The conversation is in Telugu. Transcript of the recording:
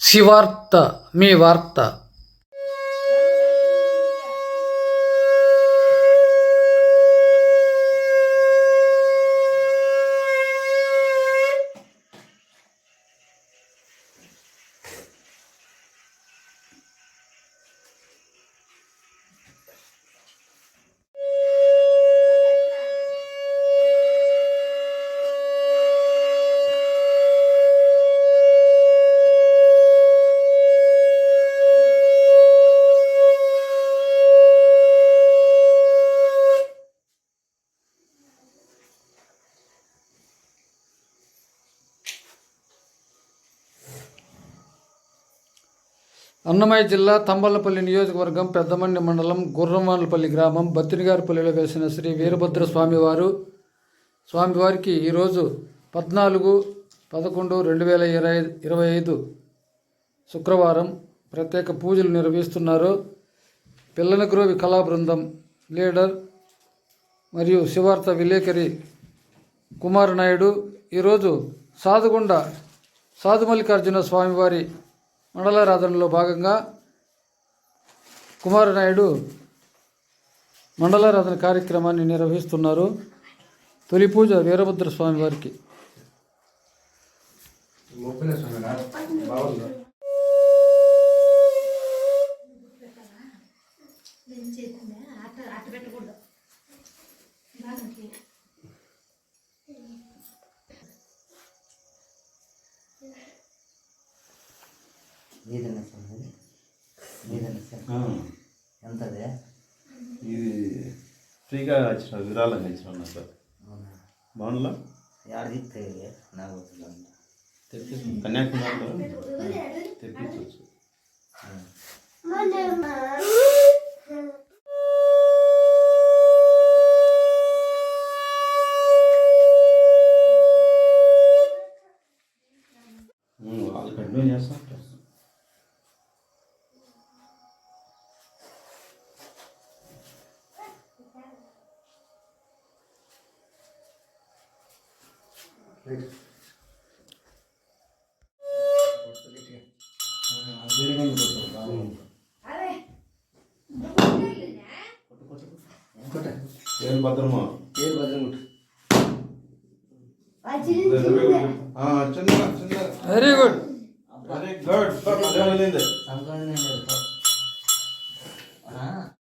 శివార్త మీ వార్త. అన్నమయ్య జిల్లా తంబలపల్లి నియోజకవర్గం పెద్దమండి మండలం గుర్రమానులపల్లి గ్రామం బత్తినిగారిపల్లిలో వెలిసిన శ్రీ వీరభద్ర స్వామివారు. స్వామివారికి ఈరోజు పద్నాలుగు పదకొండు రెండు వేల ఇరవై ఇరవై ఐదు శుక్రవారం ప్రత్యేక పూజలు నిర్వహిస్తున్నారు. పిల్లనగ్రోవి కళా బృందం లీడర్ మరియు శివార్త విలేకరి కుమార్ నాయుడు ఈరోజు సాధుగుండ సాధుమల్లికార్జున స్వామివారి మండలారాధనలో భాగంగా కుమార నాయుడు మండలారాధన కార్యక్రమాన్ని నిర్వహిస్తున్నారు. తొలి పూజ వీరభద్ర స్వామి వారికి నీదన్న స్వామి ఆ, ఎంతదే ఇది ఫ్రీగా ఇచ్చిన విరాళంగా ఇచ్చిన నాకు అవునా బాగుండలా యాడ తిప్తే నాకు వస్తుందంట కన్యాకుమారిలో తెప్పించవచ్చు అది కంటిన్యూ చేస్తా ఏం భద్రమా పేరు భద్రముట్టు చిన్న చిన్న వెరీ గుడ్ వెరీ గుడ్ అదే వెళ్ళింది సంక్రాంతి